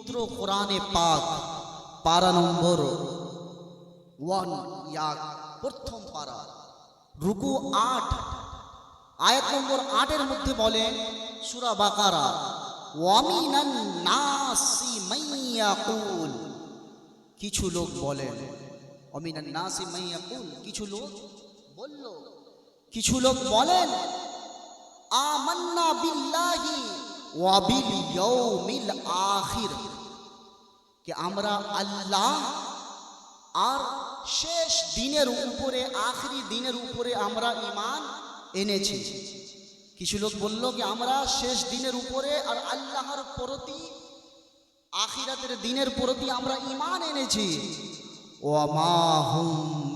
পবিত্র কোরআনে পাক, পারা নম্বর ওয়ান ইয়াক প্রথম পারা। রুকু আট, আয়াত নম্বর আটের মধ্যে বলেন সুরা বাকারা, ওয়ামিনান নাসি মাইয়াকুল কিছু লোক বলেন অমিনান নাসি মাইয়াকুল কিছু লোক বলল, কিছু লোক বলেন আমান্না বিল্লাহি ওয়া বিল ইয়াউমিল আখির। যে আমরা আল্লাহ আর শেষ দিনের উপরে আখরি দিনের উপরে আমরা ঈমান এনেছি। কিছু লোক বলল কি, আমরা শেষ দিনের উপরে আর আল্লাহর প্রতি, আখিরাতের দিনের প্রতি আমরা ঈমান এনেছি।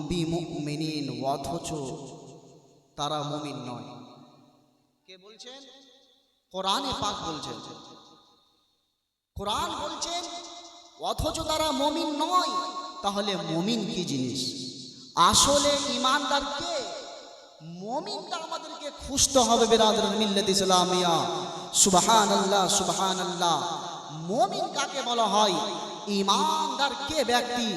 বিমুমিনিন, অথচ তারা মুমিন নয়। কে বলছেন? কোরআনে পাক বলছেন। কোরআন বলছেন অথচ তারা মমিন নয়। তাহলে মমিন কি জিনিস? আসলে ইমানদার কে? মমিনটা আমাদেরকে খুঁজতে হবে বেরাদর মিল্লাত ইসলামিয়া সুবহান আল্লাহ সুবহান আল্লাহ মমিন কাকে বলা হয়? ইমানদার কে ব্যক্তি?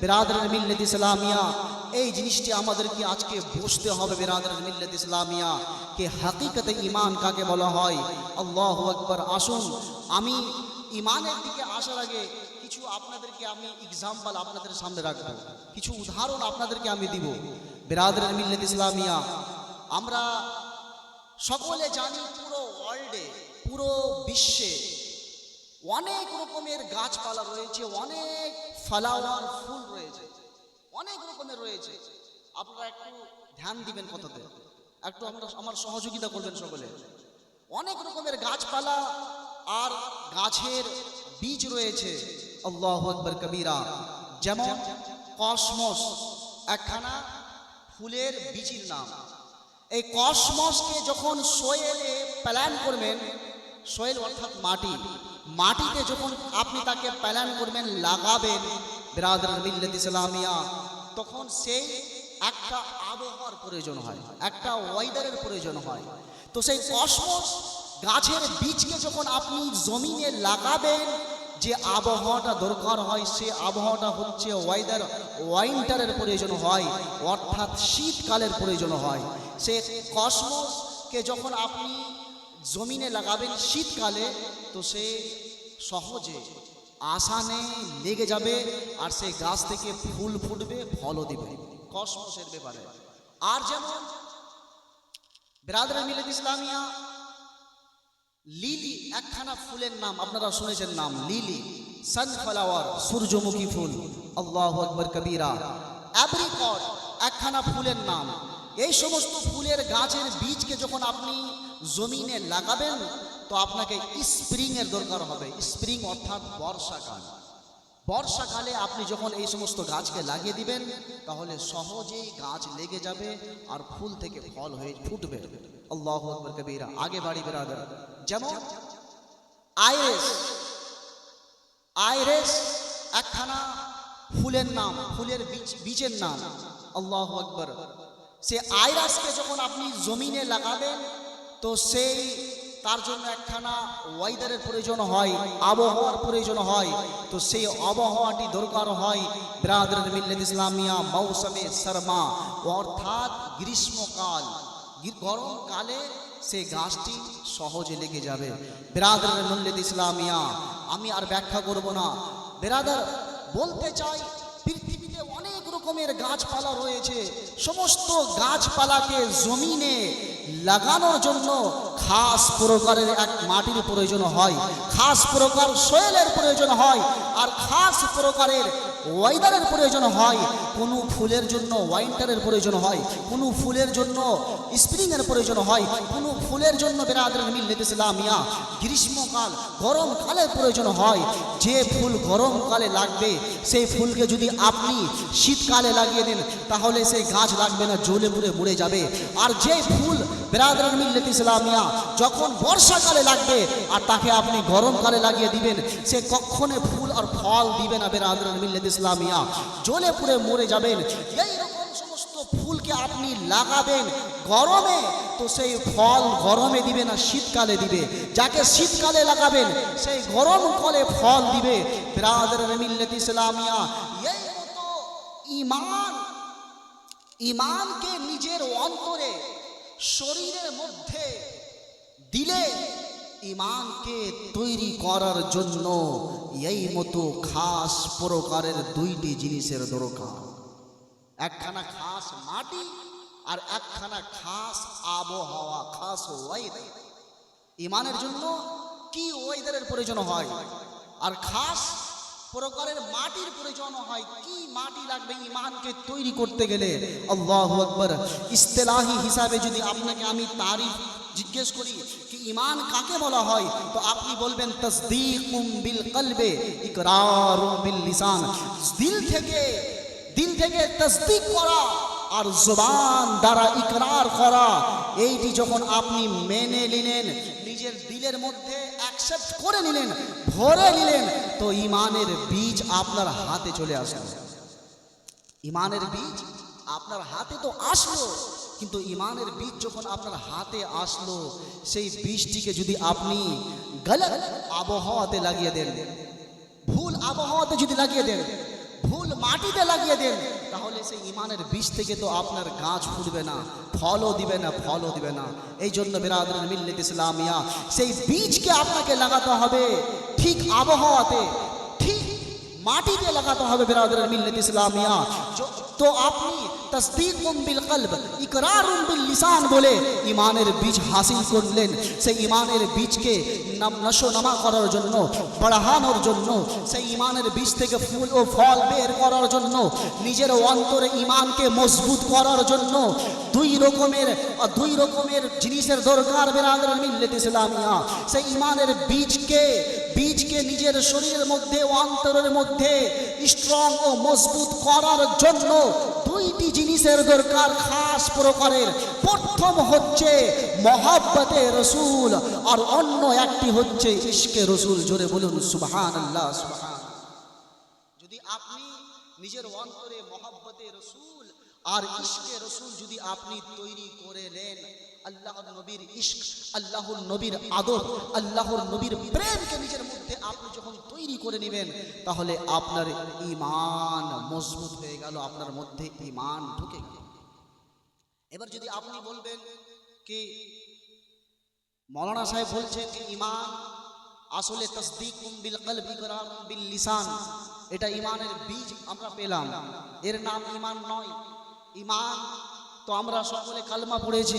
বেরাদর মিল্লাত ইসলামিয়া এই জিনিসটি আমাদেরকে আজকে বুঝতে হবে বেরাদর মিল্লাত ইসলামিয়া কে হাকিকতে ইমান কাকে বলা হয়? আল্লাহু আকবার। আসুন, আমি ইমানের দিকে আসার আগে কিছু আপনাদেরকে আমি এক্সাম্পল আপনাদের সামনে রাখব। কিছু উদাহরণ আপনাদেরকে আমি দিব। বেরাদর মিল্লাত ইসলামিয়া। আমরা সকলে জানি পুরো ওয়ার্ল্ডে পুরো বিশ্বে অনেক রকমের গাছপালা রয়েছে, অনেক ফ্লাওয়ার ফুল রয়েছে, অনেক রকমের রয়েছে। আপনারা একটু ধ্যান দিবেন কথাতে। একটু আমরা আমার সহযোগিতা করবেন সকলে। অনেক রকমের গাছপালা আর গাছের বীজ রয়েছে। আল্লাহ আকবর কবিরা। যেমন কসমস, একখানা ফুলের বীজের নাম। এই কসমসকে যখন সোয়েলে প্ল্যান করবেন, সোয়েল অর্থাৎ মাটি, মাটিতে যখন আপনি তাকে প্ল্যান করবেন, লাগাবেন, বিরাদর মিল্লাত ইসলামিয়া তখন সেই একটা আবহাওয়ার প্রয়োজন হয়, একটা ওয়েদারের প্রয়োজন হয়। তো সেই কসমস গাছের বীজকে যখন আপনি জমিনে লাগাবেন যে আবহাওয়াটা দরকার হয়, সে আবহাওয়াটা হচ্ছে ওয়েদার ওয়াইন্টারের প্রয়োজন হয়, অর্থাৎ শীতকালের প্রয়োজন হয়। সে কসমসকে যখন আপনি জমিনে লাগাবেন শীতকালে, তো সে সহজে আসানে লেগে যাবে আর সেই গাছ থেকে ফুল ফুটবে, ফলও দেবে। কসমসের ব্যাপারে। আর যেমন, ব্রাদার মিলাদ ইসলামিয়া লিলি, একখানা ফুলের নাম, আপনারা শুনেছেন নাম, লিলি। সানফ্লাওয়ার, সূর্যমুখী ফুল। আল্লাহ আকবর কবিরা। অ্যাপ্রিকট, একখানা ফুলের নাম। এই সমস্ত ফুলের গাছের বীজকে যখন আপনি জমিনে লাগাবেন, তো আপনাকে স্প্রিং এর দরকার হবে। স্প্রিং অর্থাৎ বর্ষাকাল। বর্ষাকালে আপনি যখন এই সমস্ত গাছকে লাগিয়ে দিবেন, তাহলে সহজেই গাছ লেগে যাবে আর ফুল থেকে ফল হয়ে ফুটবে। আল্লাহ আকবর কবিরা। আগে বাড়ি বেরাদার যেমন আইরেস আইরেস একখানা ফুলের নাম, ফুলের বীজ, বীজের নাম, আল্লাহ আকবর। সে আইরাসকে যখন আপনি জমিনে লাগাবেন, তো সেই, তার জন্য একখানা ওয়েদারের প্রয়োজন হয়, আবহাওয়ার প্রয়োজন হয়, তো সেই আবহাওয়াটি দরকার হয় ব্রাদর মিল্লাত ইসলামিয়া মৌসুমে শর্মা। অর্থাৎ গ্রীষ্মকাল, গরমকালে সেই গাছটি সহজে লেগে যাবে। বেরাদার মিল্লাত ইসলামিয়া আমি আর ব্যাখ্যা করব না। বেরাদার বলতে চাই পৃথিবীতে অনেক রকমের গাছপালা রয়েছে। সমস্ত গাছপালাকে জমিনে লাগানোর জন্য খাস প্রকারের এক মাটির প্রয়োজন হয়, খাস প্রকার সোয়েলের প্রয়োজন হয়, আর খাস প্রকারের ওয়েদারের প্রয়োজন হয়, কোনো ফুলের জন্য ওয়াইন্টারের প্রয়োজন হয়, কোনো ফুলের জন্য স্প্রিংয়ের প্রয়োজন হয়, কোনো ফুলের জন্য বেরাদের মিল্লাত ইসলামিয়া গ্রীষ্মকাল, গরমকালের প্রয়োজন হয়, যে ফুল গরমকালে লাগবে, সেই ফুলকে যদি আপনি শীতকালে লাগিয়ে দেন, তাহলে সেই গাছ লাগবে না, জ্বলে পুড়ে মরে যাবে। আর যে ফুল বেরাদর মিল্লাত ইসলামিয়া যখন বর্ষাকালে লাগবে, আর তাকে আপনি গরমকালে লাগিয়ে দিবেন, সে কখনো ফুল আর ফল দিবে না বেরাদর মিল্লাত ইসলামিয়া। জ্বলে পুড়ে মরে যাবেন। এই রকম সমস্ত ফুলকে আপনি লাগাবেন গরমে, তো সেই ফল গরমে দিবে না, শীতকালে দিবে। যাকে শীতকালে লাগাবেন, সেই গরম কলে ফল দিবে ব্রাদার মিল্লাত ইসলামিয়া। এই মতো ইমান ইমানকে নিজের অন্তরে, শরীরের মধ্যে দিলে ইমানকে তৈরি করার জন্য এই মতো খাস প্রকারের দুইটি জিনিসের দরকার। একখানা খাস মাটি আর একখানা খাস আবহাওয়া, খাস ওয়েদার ইমানের জন্য কি ওয়েদারের প্রয়োজন হয়? আর খাস প্রকারের মাটির প্রয়োজন হয়, কি মাটি লাগবে ইমানকে তৈরি করতে গেলে? আল্লাহ আকবর। ইস্তেলাহি হিসাবে যদি আপনাকে আমি তারিফ জিজ্ঞেস করি, কি ইমান কাকে বলা হয়? তো আপনি বলবেন, তসদিকুম বিল কলবে, ইকরারুম বিল লিসান। দিল থেকে দিল থেকে তসদিক করা আর জবান দ্বারা ইকরার করা, এইটি যখন আপনি মেনে নিলেন, নিজের দিলের মধ্যে অ্যাকসেপ্ট করে নিলেন, ভরে নিলেন, তো ইমানের বীজ আপনার হাতে চলে আসলো। ইমানের বীজ আপনার হাতে তো আসলো। কিন্তু ইমানের বীজ যখন আপনার হাতে আসলো, সেই বীজটিকে যদি আপনি গলত আবহাওয়াতে লাগিয়ে দেন, ভুল আবহাওয়াতে যদি লাগিয়ে দেন, ভুল মাটিতে লাগিয়ে দেন, তাহলে সেই ইমানের বীজ থেকে তো আপনার গাছ ফুটবে না, ফলও দিবে না, ফলও দিবে না। এই জন্য বেরাদুল মিল্লিত ইসলামিয়া, সেই বীজকে আপনাকে লাগাতে হবে ঠিক আবহাওয়াতে, ঠিক মাটিতে লাগাতে হবে বেরাদুল মিল্লিত ইসলামিয়া। য- তো আপনি তসদিক বিল কলব ইকরার বিল লিসান বলে ইমানের বীজ হাসিল করলেন। সেই ইমানের বীজকে নাম- নামা করার জন্য বাড়ানোর জন্য, সেই ইমানের বীজ থেকে ফুল ও ফল বের করার জন্য, নিজের অন্তরে ইমানকে মজবুত করার জন্য দুই রকমের দুই রকমের জিনিসের দরকার বেরাদের মিল্লেত ইসলামিয়া। সেই ইমানের বীজকে বীজকে নিজের শরীরের মধ্যে, অন্তরের মধ্যে স্ট্রং ও মজবুত করার জন্য দুইটি জিনিসের দরকার খাস প্রকারের। প্রথম হচ্ছে মহাব্বতে রসুল, আর অন্য একটি হচ্ছে ইস্কে রসুল। জোরে বলুন সুবহান আল্লাহ সুবহান। যদি আপনি নিজের অন্তরে মহাব্বতে রসুল, আর ইস্কে রসুল যদি আপনি তৈরি করে নেন আল্লাহর নবীর ইশক, আল্লাহর নবীর আদব আল্লাহর নবীর প্রেমকে নিজের মধ্যে আপনি যখন তৈরি করে নেবেন, তাহলে আপনার ইমান মজবুত হয়ে গেল, আপনার মধ্যে ইমান ঢুকে গেল। এবার যদি আপনি বলবেন কি, মৌলানা সাহেব বলছেন যে ইমান আসলে তসদিক বিল লিসান, এটা ইমানের বীজ আমরা পেলাম। এর নাম ইমান নয় ইমান তো আমরা সকলে কালমা পড়েছি।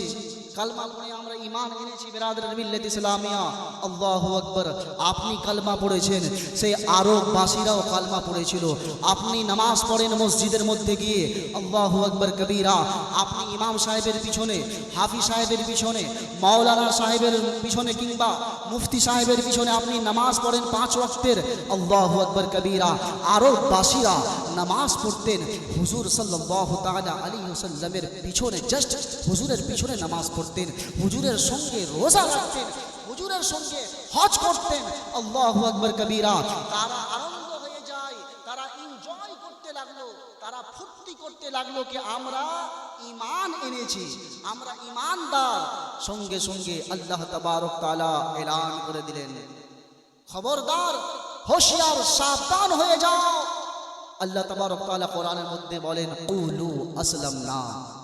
কালমা পড়ে আমরা ইমান এনেছি বেরাদের মিল্লাত ইসলামিয়া। আল্লাহু আকবার। আপনি কালমা পড়েছেন। সেই আরব বাসীরাও কালমা পড়েছিল। আপনি নামাজ পড়েন মসজিদের মধ্যে গিয়ে। আল্লাহু আকবার কবিরা। আপনি ইমাম সাহেবের পিছনে, হাফি সাহেবের পিছনে, মাওলানা সাহেবের পিছনে কিংবা মুফতি সাহেবের পিছনে আপনি নামাজ পড়েন পাঁচ ওয়াক্তের। আল্লাহু আকবার কবিরা। আরব বাসীরা নামাজ পড়তেন হুজুর সাল্লাল্লাহু তাআলা আলাইহি ওয়াসাল্লামের পিছনে। জাস্ট হুজুরের পিছনে নামাজ পড়তেন, হুজুরের সঙ্গে রোজা রাখতেন, হুজুরের সঙ্গে হজ করতেন। আল্লাহু আকবার কবিরা, তারা আনন্দ হয়ে যায়, তারা এনজয় করতে লাগল, তারা ফুর্তি করতে লাগল কি আমরা ইমান এনেছি, আমরা ইমানদার সঙ্গে সঙ্গে আল্লাহ তাবারক তাআলা এলান করে দিলেন। খবরদার, হোশিয়ার, সাবধান হয়ে যাও। আল্লাহ তাবারক তাআলা কোরআনের মধ্যে বলেন, কুলু আসলামনা।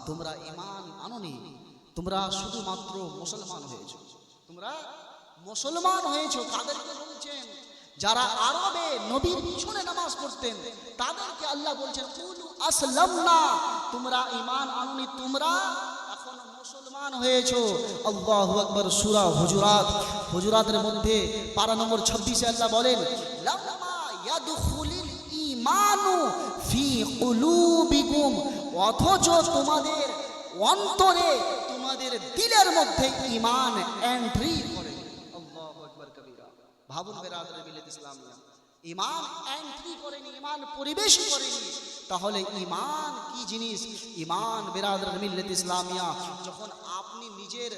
তোমরা ঈমান আনোনি। তোমরা শুধুমাত্র মুসলমান হয়েছো। তোমরা মুসলমান হয়েছো কাদেরকে বলছেন? যারা আরবে নবীর পিছনে নামাজ পড়তেন, তাদেরকে আল্লাহ বলছেন, কুলু আসলামনা। তোমরা ঈমান আনোনি, তোমরা এখন মুসলমান হয়েছো। আল্লাহু আকবার, সূরা হুজুরাত। হুজুরাতের মধ্যে পারা নম্বর 26 এ আল্লাহ বলেন, লাম্মা ইয়াদখুলিল ঈমানু ফি কুলুবিকুম, অথচ তোমাদের অন্তরে, তোমাদের দিলের মধ্যে ঈমান এন্ট্রি করে। আল্লাহু আকবার কবিরা। ভাবুন বেরাদর ইমান এন্ট্রি করেনি ইমান পরিবেশ করেনি। তাহলে ইমান কি জিনিস? ইমান বেরাদর মিল্লাত ইসলামিয়া, যখন আপনি নিজের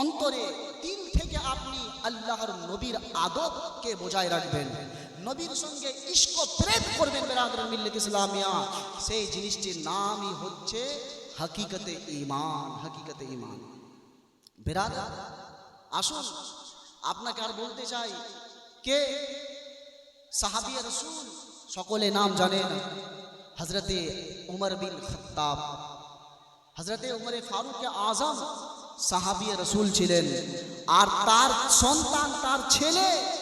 অন্তরে দিল থেকে আপনি আল্লাহর নবীর আদবকে বজায় রাখবেন। নবীর সঙ্গে ইস্ক প্রেম করবেন বেরাদর মিল্লাত ইসলামিয়া। সেই জিনিসটির নামই হচ্ছে হাকিকতে ঈমান হাকিকতে ঈমান। বেরাদার, আসুন, আপনাকে আর বলতে চাই, কে? সাহাবিয়া রসুল, সকলে নাম জানেন হজরতে উমর বিন খত্তাব। হজরতে উমরে ফারুক আজম সাহাবিয়া রসুল ছিলেন। আর তার সন্তান, তার ছেলে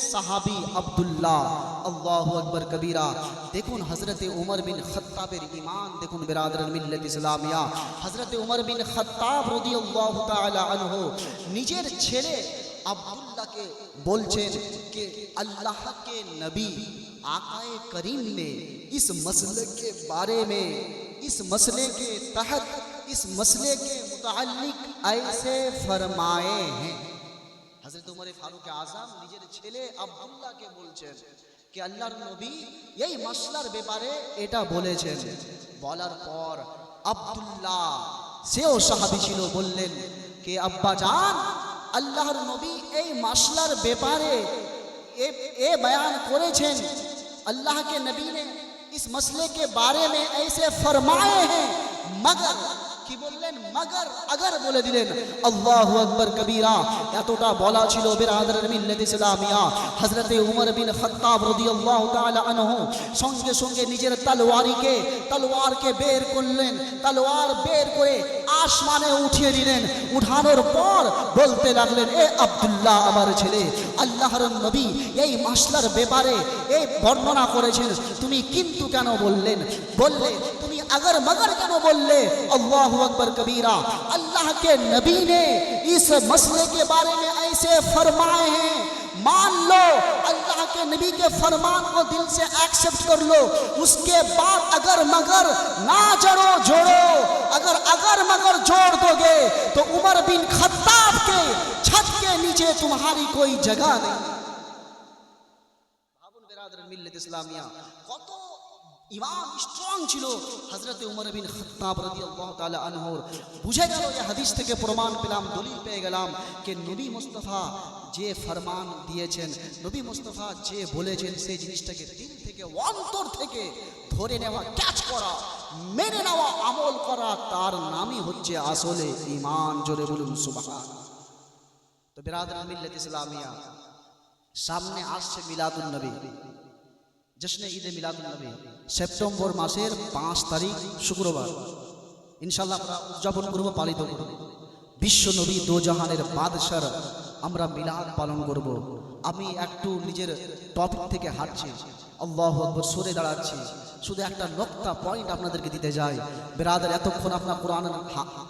صحابی عبداللہ، اللہ اکبر کبیرہ۔ دیکھون حضرت عمر بن خطاب اسلامیہ۔ حضرت عمر بن خطاب رضی اللہ کے نبی آقا کریم نے اس مسئلے کے بارے میں، اس مسئلے کے تحت، اس مسئلے کے متعلق ایسے فرمائے ہیں۔ হযরত উমর ফারুক আজম নিজের ছেলে আব্দুল্লাহকে বলছেন कि আল্লাহর নবী এই মাসলার ব্যাপারে এটা বলেছেন বলার পর আব্দুল্লাহ সেও সাহাবী ছিল বললেন কে আব্বা জান আল্লাহর নবী এই মাসলার ব্যাপারে ए, ए बयान করেছেন अल्लाह के नबी ने इस मसले के बारे में ऐसे फरमाए हैं मगर কি বললেন? মাগার আগার বলে দিলেন, আল্লাহু আকবার কবীরা। এতটা বলা ছিল বিরাদরের মিল্লাত ইসলামিয়া হযরতে উমর বিন খাত্তাব রাদিয়াল্লাহু তাআলা আনহু সঙ্গে সঙ্গে নিজের তলোয়ারিকে, তলোয়ারকে বের করলেন। তলোয়ার বের করে আসমানে উঠিয়ে দিলেন। উঠানোর পর বলতে লাগলেন, এ আব্দুল্লাহ আমার ছেলে, আল্লাহর নবী এই মাসলার ব্যাপারে এই বর্ণনা করেছেন। তুমি কিন্তু কেন বললেন? বললে اگر مگر کے وہ بول لے، اللہ اکبر کبیرہ، اللہ کے نبی نے اس مسئلے کے بارے میں ایسے فرمائے ہیں، مان لو اللہ کے نبی کے فرمان کو دل سے ایکسپٹ کر لو، اس کے بعد اگر مگر نہ جڑو، جوڑو، اگر اگر مگر جوڑ دو گے، تو عمر بن خطاب کے چھت کے نیچے تمہاری کوئی جگہ نہیں۔ برادر اسلامیہ ইমান স্ট্রং ছিল। হযরতে উমর বিন খাত্তাব রাদিয়াল্লাহু তাআলা আনহুর। বুঝে গেল যে হাদিস থেকে প্রমাণ পেলাম, দলিল পেয়ে গেলাম যে নবী মুস্তাফা যে ফরমান দিয়েছেন, নবী মুস্তাফা যে বলেছেন সেই জিনিসটাকে দিল থেকে অন্তর থেকে ধরে নেওয়া ক্যাচ করা, মেনে নেওয়া, আমল করা, তার নামই হচ্ছে আসলে ইমান জোরে বলুন সুবহান তো বেরাদর মিল্লাত ইসলামিয়া, সামনে আসছে মিলাদুন নবী। জশ্নে ঈদে মিলাদুন নবী সেপ্টেম্বর মাসের পাঁচ তারিখ শুক্রবার ইনশাল্লাহ আমরা উদযাপন করব পালিত করব বিশ্ব নবী দোজাহানের বাদশার আমরা মিলাদ পালন করব আমি একটু নিজের টপিক থেকে হাঁটছি। আল্লাহ আকবর, সরে দাঁড়াচ্ছি। শুধু একটা নোক্তা পয়েন্ট আপনাদেরকে দিতে যাই। বেরাদার, এতক্ষণ আপনার কোরআন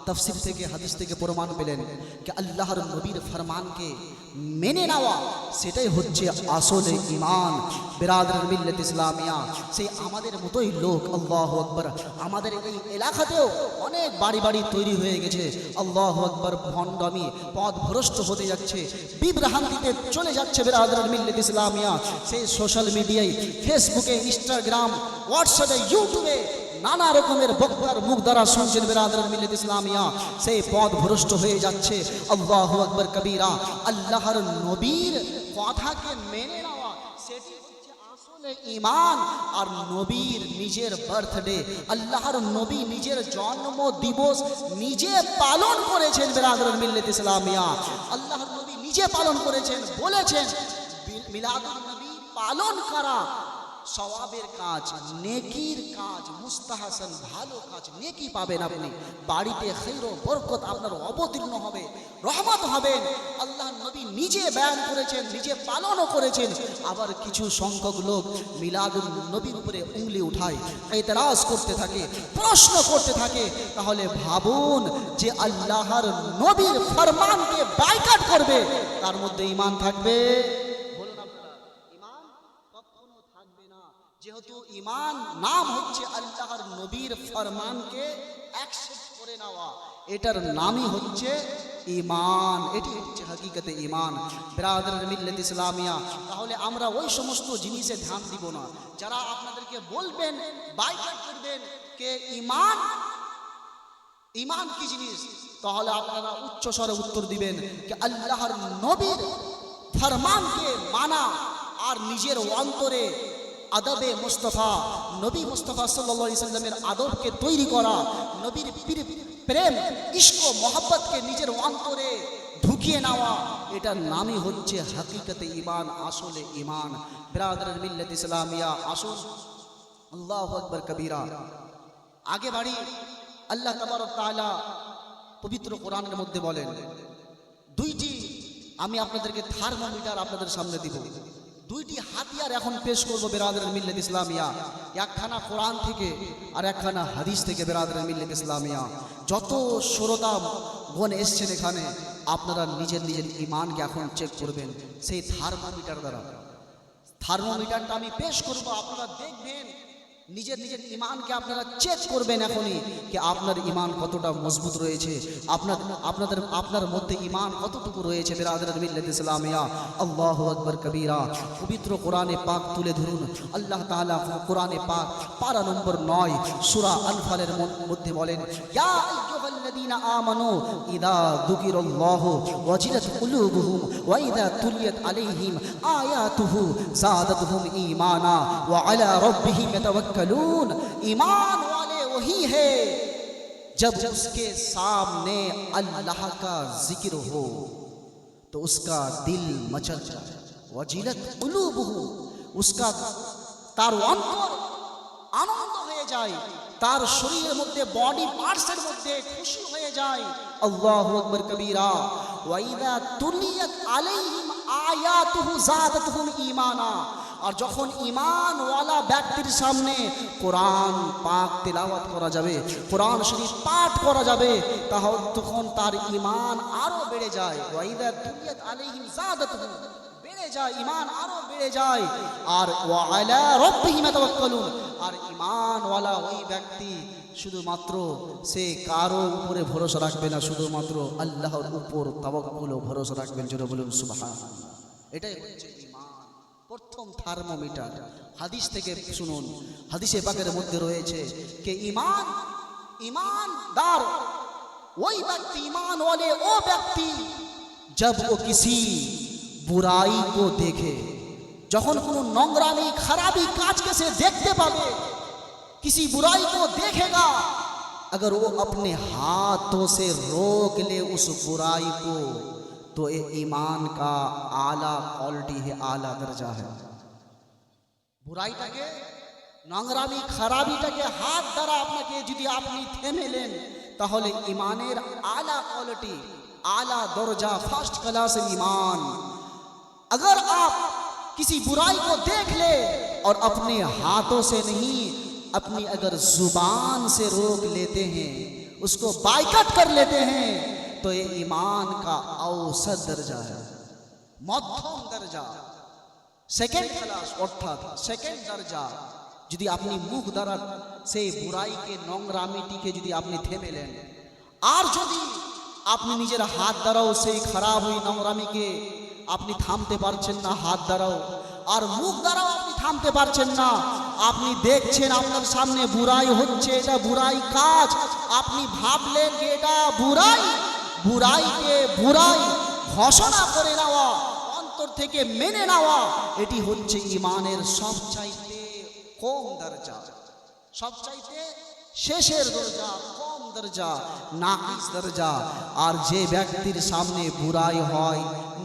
তফসির থেকে, হাদিস থেকে প্রমাণ পেলেন। যে আল্লাহর নবীর ফরমানকে মেনে নেওয়া, সেটাই হচ্ছে আসলে ইমান বেরাদার মিল্লাত ইসলামিয়া সেই আমাদের মতোই লোক, আল্লাহ আকবর। আমাদের এই এলাকাতেও অনেক বাড়ি বাড়ি তৈরি হয়ে গেছে। আল্লাহ আকবর, ভণ্ডামি, পথ ভ্রষ্ট হতে যাচ্ছে। বিভ্রান্তিতে চলে যাচ্ছে বেরাদার মিল্লাত ইসলামিয়া। সেই সোশ্যাল মিডিয়ায় ফেসবুকে ইনস্টাগ্রাম হোয়াটসঅ্যাপে ইউটিউবে নানা রকমের বক্তার মুখ দ্বারা শুনছেন বেরাদার মিল্লাত ইসলামিয়া, সেই পথ ভ্রষ্ট হয়ে যাচ্ছে। আল্লাহু আকবর কবিরা, আল্লাহর নবীর কথাকে মেনে নেওয়া, সেটি ইমান আর নবীর নিজের বার্থডে আল্লাহর নবী নিজের জন্ম দিবস নিজে পালন করেছেন বেরাদার মিল্লাত ইসলামিয়া। আল্লাহর নবী নিজে পালন করেছেন, বলেছেন মিলাদুল নবী পালন করা সওয়াবের কাজ, নেকির কাজ, মুস্তাহাসান, ভালো কাজ, নেকি পাবেন আপনি। বাড়িতে খৈর বরকত আপনার অবতীর্ণ হবে, রহমত হবেন আল্লাহ নবী নিজে বয়ান করেছেন, নিজে পালনও করেছেন। আবার কিছু সংখ্যক লোক মিলাদুল নবীর উপরে উংলি উঠায়, এতরাজ করতে থাকে, প্রশ্ন করতে থাকে। তাহলে ভাবুন যে আল্লাহর নবীর ফরমানকে বাইকাট করবে, তার মধ্যে ইমান থাকবে বলুন আপনারা ইমান কখনো থাকবে না যেহেতু ইমান নাম হচ্ছে আল্লাহর নবীর ফরমানকে অ্যাকসেপ্ট করে নেওয়া। এটার নামই হচ্ছে ইমান এটি হচ্ছে হাকিকতে ইমান ব্রাদার মিল্লাত ইসলামিয়া, তাহলে আমরা ওই সমস্ত জিনিসে ধ্যান দিব না। যারা আপনাদেরকে বলবেন, বাইকাট করবেন কে ইমান ইমান কি জিনিস? তাহলে আপনারা উচ্চ স্বরে উত্তর দিবেন যে আল্লাহর নবীর ফরমানকে মানা আর নিজের অন্তরে আদবে মুস্তফা, নবী মুস্তফা সাল্লা সাল্লামের আদবকে তৈরি করা, নবীর প্রেম ইস্ক মোহাব্বতকে নিজের অন্তরে ঢুকিয়ে নেওয়া, এটার নামই হচ্ছে হাকিকতে ইমান আসলে ইমান বিরাদর মিল্লাত ইসলামিয়া, আসুন। আল্লাহ আকবর কবিরা। আগে বাড়ি আল্লাহ তাবারক তাআলা পবিত্র কোরআনের মধ্যে বলেন, দুইটি আমি আপনাদেরকে থার্মোমিটার আপনাদের সামনে দিব। দুইটি হাতিয়ার এখন পেশ করব বেরাদের মিল্লেদ ইসলামিয়া। একখানা কোরআন থেকে আর একখানা হাদিস থেকে বেরাদের মিল্লেদ ইসলামিয়া। যত শ্রোতা বোন এসছেন এখানে, আপনারা নিজের নিজের ইমানকে এখন চেক করবেন। সেই থার্মোমিটার দ্বারা। থার্মোমিটারটা আমি পেশ করব, আপনারা দেখবেন নিজের নিজের ইমানকে আপনারা চেক করবেন এখনই যে আপনার ইমান কতটা মজবুত রয়েছে। আপনার, আপনাদের, আপনার মধ্যে ইমান কতটুকু রয়েছে বেরাদর মিল্লাত ইসলামিয়া। আল্লাহু আকবার কবীরা। পবিত্র কোরআনে পাক তুলে ধরুন। আল্লাহ তাআলা কোরআনে পাক পারা নম্বর নয়। সূরা আলফালের মধ্যে বলেন أيها الذين آمنوا إذا ذكر الله وجلت قلوبهم وإذا تليت عليهم آياته زادتهم إيمانا وعلى ربهم يتوكلون إيمان والے وہی ہے جب اس کے سامنے اللہ کا ذکر ہو تو اس کا دل مچل جائے وجلت قلوبہ اس کا তার অন্তর আনন্দ হয়ে যায় তার শরীরের মধ্যে বডি পার্টসের মধ্যে খুশি হয়ে যায়। আল্লাহু আকবার কবীরা ওয়াইদা তুলিয়াত আলাইহিম আয়াতুহু জাদাতুহুম ঈমানা। আর যখন ঈমানওয়ালা ব্যক্তির সামনে কোরআন পাক তেলাওয়াত করা যাবে, কোরআন শরীফ পাঠ করা যাবে, তাহলে তখন তার ঈমান আরও বেড়ে যায়। ওয়াইদা তুলিয়াত আলাইহিম জাদাতুহুম বেড়ে যায় ইমান আরো বেড়ে যায় আর ওয়ালা রব্বিহিম ইয়াতাওয়াক্কালুন আর ইমানওয়ালা ওই ব্যক্তি শুধুমাত্র সে কারো উপরে ভরসা রাখবে না শুধুমাত্র আল্লাহর উপর তাওয়াক্কুল ও ভরসা রাখবেন জোরে বলুন সুবহানাল্লাহ এটাই হচ্ছে ইমান প্রথম থার্মোমিটার হাদিস থেকে শুনুন হাদিসে পাকের মধ্যে রয়েছে কে ইমান ईमानदार वही व्यक्ति ईमान वाले वो व्यक्ति जब वो किसी برائی کو দেখে যখন কোনো خرابی খারাপি کے سے دیکھتے পাবে کسی برائی کو دیکھے گا اگر وہ اپنے ہاتھوں سے روک لے اس برائی کو، تو اے ایمان کا آلہ کوالٹی ہے آلہ درجہ ہے۔ براইটাকে নোংরামি، খারাপিটাকে کے جدی آپ যদি আপনি থেমে নেন، তাহলে ইমানের আলা آلہ درجہ فرسٹ کلاس ایمان ایمان اگر آپ کسی برائی کو دیکھ لے اور اپنے ہاتھوں سے نہیں، اپنی اگر زبان سے روک لیتے ہیں، اس کو بائکٹ کر لیتے ہیں، تو یہ ایمان کا اوسط درجہ ہے۔ مدھم درجہ۔ سیکنڈ کلاس اٹھا تھا۔ سیکنڈ درجہ۔ جدی اپنی منہ درد سے برائی মুখ দ্বারা সেই বুরাইকে নোংরামিটিকে যদি আপনি থেমে নেন আর যদি আপনি নিজের হাত দ্বারাও সেই খারাপ ওই کے আপনি থামতে পারছেন না, হাত দ্বারাও আর মুখ দ্বারাও আপনি থামতে পারছেন না। আপনি দেখছেন আপনার সামনে বুড়াই হচ্ছে, এটা বুড়াই কাজ। আপনি ভাবলেন যে এটা বুড়াই, বুড়াইকে বুড়াই ঘোষণা করে নেওয়া, অন্তর থেকে মেনে নেওয়া, এটি হচ্ছে ইমানের সবচাইতে কম দরজা, সবচাইতে শেষের দরজা দরজা, নাকিস দরজা, আর যে ব্যক্তির সামনে বুড়াই হয়,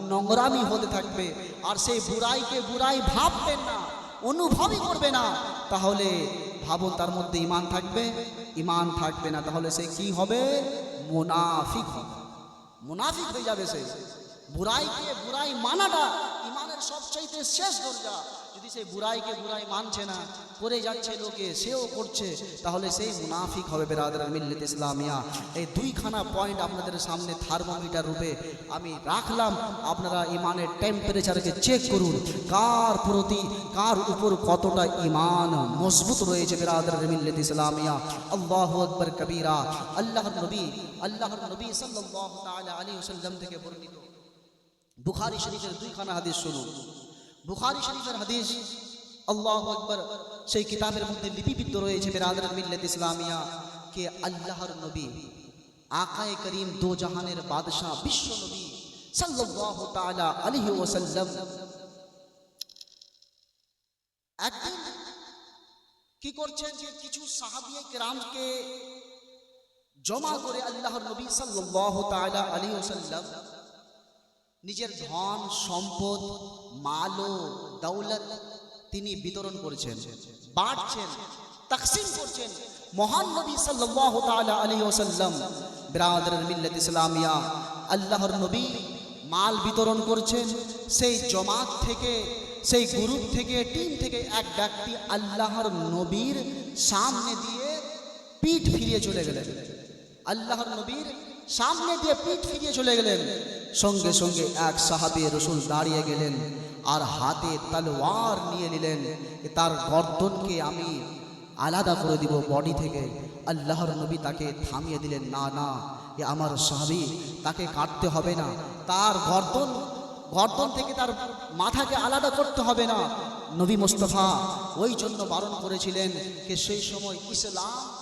নোংরামি হতে থাকবে, আর সেই বুড়াইকে বুড়াই ভাববেন না, অনুভবই করবে না, তাহলে ভাবুন তার মধ্যে ইমান থাকবে ইমান থাকবে না, তাহলে সে কি হবে? মুনাফিক হবে। মুনাফিক হয়ে যাবে সে। বুড়াইকে বুড়াই মানাটা ইমানের সবচাইতে শেষ দরজা। যদি সেই বুড়াইকে বুড়াই মানছে না করে যাচ্ছে লোকে, সেও করছে তাহলে সেই মুনাফিক হবে বেরাদার মিল্লিত ইসলামিয়া। এই দুইখানা পয়েন্ট আপনাদের সামনে থার্মোমিটার রূপে আমি রাখলাম। আপনারা ইমানের টেম্পারেচারকে চেক করুন। কার প্রতি, কার উপর কতটা ইমান মজবুত রয়েছে বেরাদার মিল্লিত ইসলামিয়া। আল্লাহ আকবর কবিরা। আল্লাহর নবী আল্লাহর নবী সাল্লাল্লাহু তাআলা আলাইহি থেকে বর্ণিত। বুখারী শরীফের দুইখানা হাদিস শুনুন। বুখারী শরীফের হাদিস। আল্লাহ আকবর। সেই কিতাবের মধ্যে লিপিবদ্ধ রয়েছে বেরাদার মিল্লাত ইসলামিয়া, কে আল্লাহর নবী, আকায়ে করিম দো জাহানের বাদশাহ, বিশ্ব নবী সাল্লাল্লাহু তাআলা আলাইহি ওয়াসাল্লাম। একদিন কি করছেন যে কিছু সাহাবিয়ে কেরামকে জমা করে আল্লাহর নবী সাল্লাল্লাহু তাআলা আলাইহি ওয়াসাল্লাম নিজের ধন, সম্পদ, মাল ও দৌলত তিনি বিতরণ করেছেন, বাড়ছেন, তাকসিম করছেন। মহান নবী সাল্লাল্লাহু তাআলা আলাইহি ওয়াসাল্লাম, বিরাদর মিল্লাত ইসলামিয়া, আল্লাহর নবী মাল বিতরণ করছেন। সেই জমাত থেকে, সেই গ্রুপ থেকে, টিম থেকে এক ব্যক্তি আল্লাহর নবীর সামনে দিয়ে পিঠ ফিরিয়ে চলে গেলেন। আল্লাহর নবীর সামনে দিয়ে পিঠ ফিরিয়ে চলে গেলেন। সঙ্গে সঙ্গে এক সাহাবি রসুল দাঁড়িয়ে গেলেন আর হাতে তলোয়ার নিয়ে নিলেন। তার গর্দনকে আমি আলাদা করে দিব বডি থেকে। আল্লাহর নবী তাকে থামিয়ে দিলেন, না না, এ আমার সাহাবি, তাকে কাটতে হবে না। তার গর্দন গর্দন থেকে তার মাথাকে আলাদা করতে হবে না। নবী মোস্তফা ওই জন্য বারণ করেছিলেন যে সেই সময় ইসলাম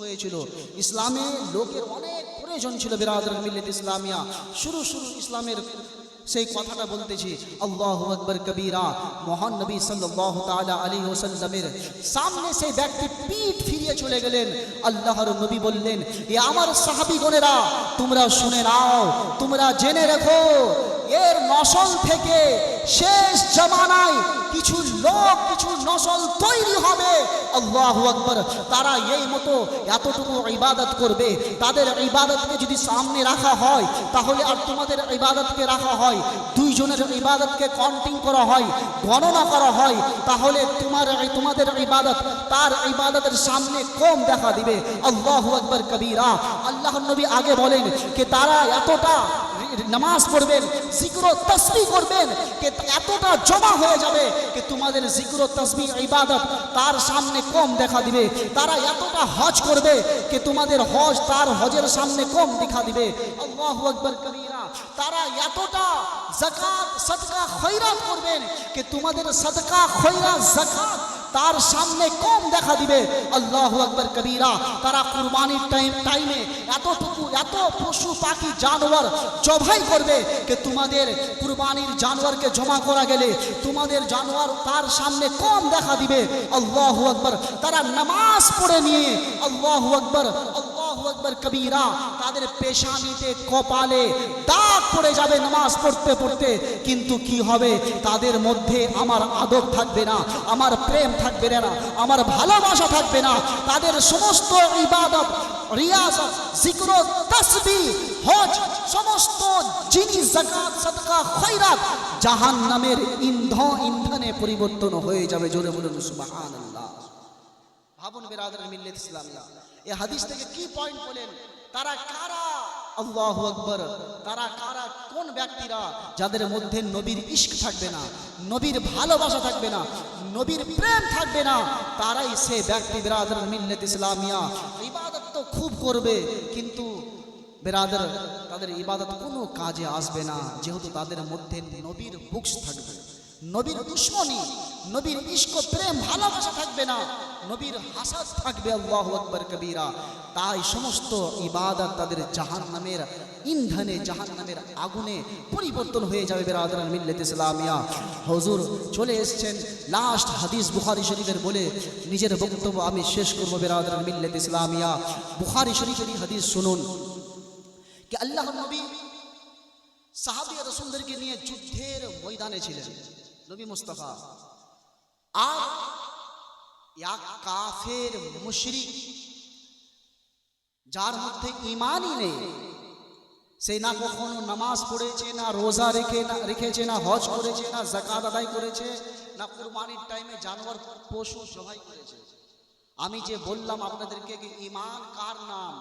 হয়েছিল। ইসলামে লোকের অনেক প্রয়োজন ছিল বিরাদর মিল্লাত ইসলামিয়া। শুরু শুরু ইসলামের সেই কথাটা বলতেছি, আল্লাহু আকবার কবীরা। মহান নবী সাল্লাল্লাহু তাআলা আলাইহি ওয়াসাল্লামের সামনে সেই ব্যক্তি পিঠ ফিরিয়ে চলে গেলেন। আল্লাহর নবী বললেন, এ আমার সাহাবীগণেরা তোমরা শুনে নাও, তোমরা জেনে রেখো এর নসল থেকে শেষ জামানায় কিছু লোক, কিছু নসল তৈরি হবে। আল্লাহু আকবার। তারা এই মতো এতটুকু ইবাদত করবে। তাদের ইবাদতকে যদি সামনে রাখা হয়, তাহলে আর তোমাদের ইবাদতকে রাখা হয়, দুইজনের ইবাদতকে কাউন্টিং করা হয়, গণনা করা হয়, তাহলে তোমার, তোমাদের ইবাদত, তার ইবাদতের সামনে কম দেখা দিবে। আল্লাহু আকবার কবীরা। আল্লাহর নবী আগে বলেন যে তারা এতটা নামাজ পড়বেন, জিক্র তসবি করবেন, কে এতটা জমা হয়ে যাবে যে তোমাদের জিক্র তসবি ইবাদত তার সামনে কম দেখা দিবে। তারা এতটা হজ করবে যে তোমাদের হজ তার হজের সামনে কম দেখা দিবে। আল্লাহু আকবার কবীরা, তারা এতটা যাকাত, সদকা, খয়রাত করবেন যে তোমাদের সদকা, খয়রাত, যাকাত তার সামনে কম দেখা দিবে। আল্লাহ আকবর কবিরা, তারা কুরবানির টাইম টাইমে এতটুকু এত পশু পাখি জানোয়ার জবাই করবে যে তোমাদের কুরবানির জানোয়ারকে জমা করা গেলে তোমাদের জানোয়ার তার সামনে কম দেখা দিবে। আল্লাহ আকবর, তারা নামাজ পড়ে নিয়ে আল্লাহ আকবার আকবার কবীরা, তাদের পেশানিতে কপালে দাগ পড়ে যাবে নামাজ পড়তে পড়তে। কিন্তু কি হবে? তাদের মধ্যে আমার আদব থাকবে না, আমার প্রেম থাকবে না, আমার ভালোবাসা থাকবে না। তাদের সমস্ত ইবাদত রিয়াজত জিক্র, তসবি, হজ, সমস্ত জিনিস জাকাত সদকা, খয়রাত জাহান্নামের ইন্ধন ইন্ধনে পরিবর্তন হয়ে যাবে। জোরে বলুন, সুবহানাল্লাহ। ভাবুন বেরাদার মিল্লাত ইসলামিয়া। এই হাদিস থেকে কি পয়েন্ট বলেন? তারা কারা? আল্লাহু আকবার। তারা কারা? কোন ব্যক্তিরা? যাদের মধ্যে নবীর ইশক থাকবে না, নবীর ভালোবাসা থাকবে না, নবীর প্রেম থাকবে না, তারাই সে ব্যক্তি বেরাদার মিল্লাত ইসলামিয়া। ইবাদত তো খুব করবে, কিন্তু বেরাদার তাদের ইবাদত কোনো কাজে আসবে না, যেহেতু তাদের মধ্যে নবীর বুকস থাকবে। নবীর দুশ্মনী, নবীর ইস্ক প্রেম, ভালোবাসা থাকবে না, নবীর হাসাদ থাকবে আল্লাহ আকবর কবিরা। তাই সমস্ত ইবাদত তাদের জাহান নামের ইন্ধনে জাহান নামের আগুনে পরিবর্তন হয়ে যাবে বেরাদার মিল্লাত ইসলামিয়া। হজুর চলে এসছেন লাস্ট হাদিস বুখারি শরীফের বলে নিজের বক্তব্য আমি শেষ করব বেরাদার মিল্লাত ইসলামিয়া। বুখারি শরীফের হাদিস শুনুন। কি আল্লাহ নবী সাহাবিয়া রসুলদেরকে নিয়ে যুদ্ধের ময়দানে ছিলেন। নবী মুস্তফা। আর এক কাফের মুশরিক, যার মধ্যে ইমানই নেই, সে না কখনো নামাজ পড়েছে, না রোজা রেখে, না রেখেছে, না হজ করেছে, না জাকাত আদায় করেছে, না কুরবানির টাইমে জানোয়ার পশু সবাই করেছে। আমি যে বললাম আপনাদেরকে যে ইমান কার নাম?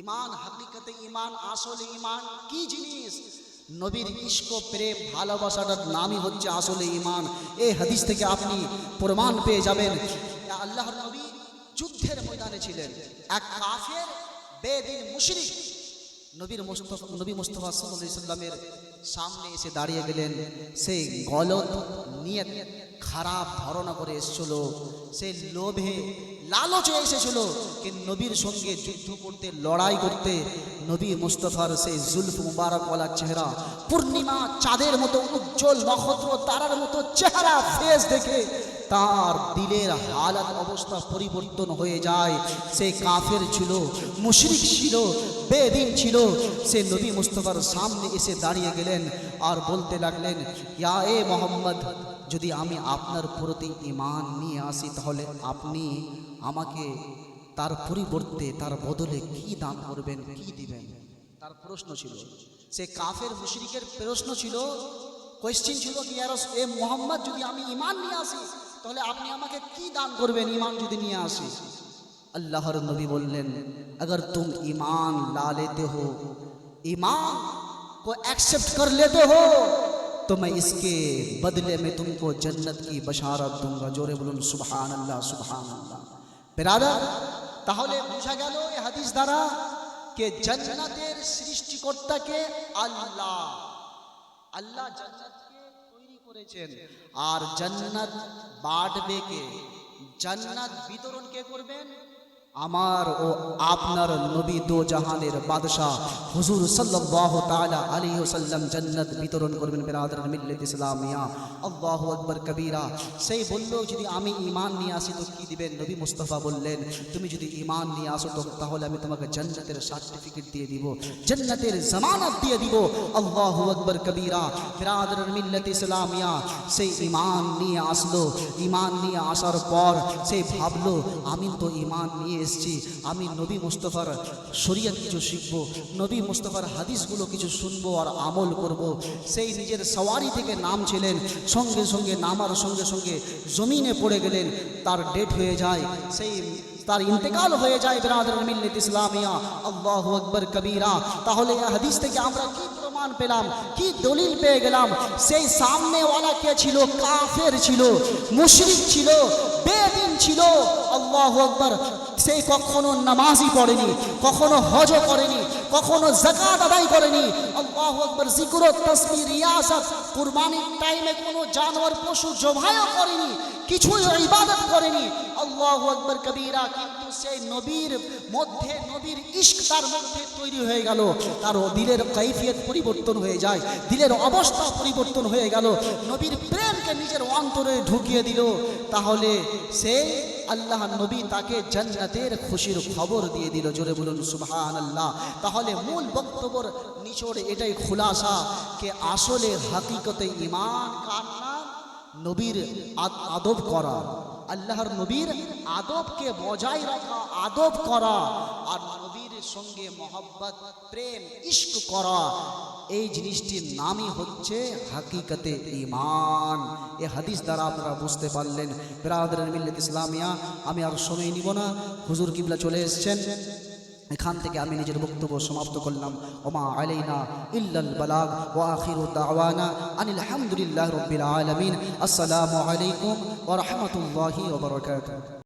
ইমান হাকিকতে ইমান আসলে ইমান কি জিনিস? নবীর ইস্ক প্রেম, ভালোবাসাটার নামই হচ্ছে আসলে ইমান এই হাদিস থেকে আপনি প্রমাণ পেয়ে যাবেন আল্লাহর নবী যুদ্ধের ময়দানে ছিলেন। এক কাফের, বেদিন মুশরিক নবীর মুস্তফা, নবী মুস্তফা সাল্লামের সামনে এসে দাঁড়িয়ে গেলেন। সেই গলত নিয়ে খারাপ ধারণা করে এসেছিল। সেই লোভে লালচে এসেছিল কি নবীর সঙ্গে যুদ্ধ করতে, লড়াই করতে নবী মুস্তফার সেই জুলফ মুবারকওয়ালা চেহারা, পূর্ণিমা চাঁদের মতো উজ্জ্বল নক্ষত্র তারার মতো চেহারা ফেস দেখে তার দিলের হালাত অবস্থা পরিবর্তন হয়ে যায়। সে কাফের ছিল, মুশরিক ছিল, বেদিন ছিল। সে নবী মুস্তফার সামনে এসে দাঁড়িয়ে গেলেন আর বলতে লাগলেন, ইয়া এ মোহাম্মদ, যদি আমি আপনার প্রতি ইমান নিয়ে আসি, তাহলে আপনি আমাকে তার পরিবর্তে তার বদলে কি দান করবেন কি দিবেন তার প্রশ্ন ছিল সে কাফের মুশরিকের প্রশ্ন ছিল কোয়েশ্চেন ছিল কি আর এ মোহাম্মদ যদি আমি ইমান নিয়ে আসি তাহলে আপনি আমাকে কি দান করবেন ইমান যদি নিয়ে আসি আল্লাহর নবী বললেন अगर तुम ईमान ला लेते हो ईमान को एक्सेप्ट कर लेते हो तो मैं इसके बदले में तुमको जन्नत की बशारत दूंगा जोरे बोलून सुबहान अल्लाह सुबहान अल्लाह বেরাদার তাহলে বোঝা গেল এই হাদিস দ্বারা কে জান্নাতের সৃষ্টিকর্তাকে আল্লাহ আল্লাহ জান্নাতকে তৈরি করেছেন। আর জান্নাত বাড়বে কে? জান্নাত বিতরণ কে করবেন? আমার ও আপনার নবী দো জাহানের বাদশাহ হুজুর সাল্লাল্লাহু তাআলা আলাইহি ওয়াসাল্লাম জান্নাত বিতরণ করবেন বিরাদর মিল্লাত ইসলামিয়া। আল্লাহু আকবার কবীরা। সেই বলল, যদি আমি ঈমান নিয়ে আসি তো কি দিবেন? নবী মুস্তাফা বললেন, তুমি যদি ঈমান নিয়ে আসো তো তাহলে আমি তোমাকে জান্নাতের সার্টিফিকেট দিয়ে দিব, জান্নাতের জামানত দিয়ে দিব। আল্লাহু আকবার কবীরা। বিরাদর মিল্লাত ইসলামিয়া। সেই ঈমান নিয়ে আসলো। ঈমান নিয়ে আসার পর সেই ভাবলো, আমি তো ঈমান নিয়ে এসেছি, আমি নবী মুস্তফার শরীয়ত কিছু শিখব, নবী মুস্তফার হাদিসগুলো কিছু শুনব আর আমল করব। সেই নিজের সওয়ারি থেকে নাম ছিলেন সঙ্গে সঙ্গে নামার সঙ্গে সঙ্গে জমিনে পড়ে গেলেন, তার ডেট হয়ে যায়, সেই তার ইন্তেকাল হয়ে যায় বিরাদর মিল্লাত ইসলামিয়া। আল্লাহু আকবার কবিরা, তাহলে হাদিস থেকে আমরা কি প্রমাণ পেলাম, কি দলিল পেয়ে গেলাম? সেই সামনেওয়ালা কে ছিল? কাফের ছিল, মুশরিক ছিল, বেদিন ছিল। আল্লাহ আকবার সেই কখনো নামাজই পড়েনি, কখনো হজ করেনি, কখনো জাকাত আদায় করেনি। আল্লাহ আকবার জিক্র তসবি রিয়াসত কুরবানির টাইমে কোনো জানোয়ার, পশু জবাইও করেনি, কিছুই ইবাদত করেনি। আল্লাহ আকবার, কবীরা, কিন্তু সেই নবীর মধ্যে, নবীর ইশক তার মধ্যে তৈরি হয়ে গেল। তার দিলের কৈফিয়ত পরিবর্তন হয়ে যায়, দিলের অবস্থা পরিবর্তন হয়ে গেল। নবীর প্রেমকে নিজের অন্তরে ঢুকিয়ে দিল। তাহলে সে আল্লাহ নবী তাকে জান্নাতের খুশির খবর দিয়ে দিল। জোরে বলুন সুবহান আল্লাহ তাহলে মূল বক্তব্যর নিচড়ে এটাই খুলাসা কে আসলে হাকিকতে ইমান কার নবীর আদ- আদব করা। আল্লাহর নবীর আদবকে বজায় রাখা, আদব করা। আর নবীর সঙ্গে মহব্বত, প্রেম ইস্ক করা, এই জিনিসটির নামই হচ্ছে হাকিকতে ইমান এ হাদিস দ্বারা আপনারা বুঝতে পারলেন, বিরাদর মিল্লাত ইসলামিয়া, আমি আর সময় নিব না, হুজুর কিবলা চলে এসেছেন। এখান থেকে আমি নিজের বক্তব্য সমাপ্ত করলাম। ওমা আলাইনা ইল্লাল বালাগ ওয়া আখিরু দাওয়ানা আনিল হামদুলিল্লাহ রাব্বিল আলামিন। আসসালামু আলাইকুম ওয়া রাহমাতুল্লাহি ওয়া বারাকাতুহু।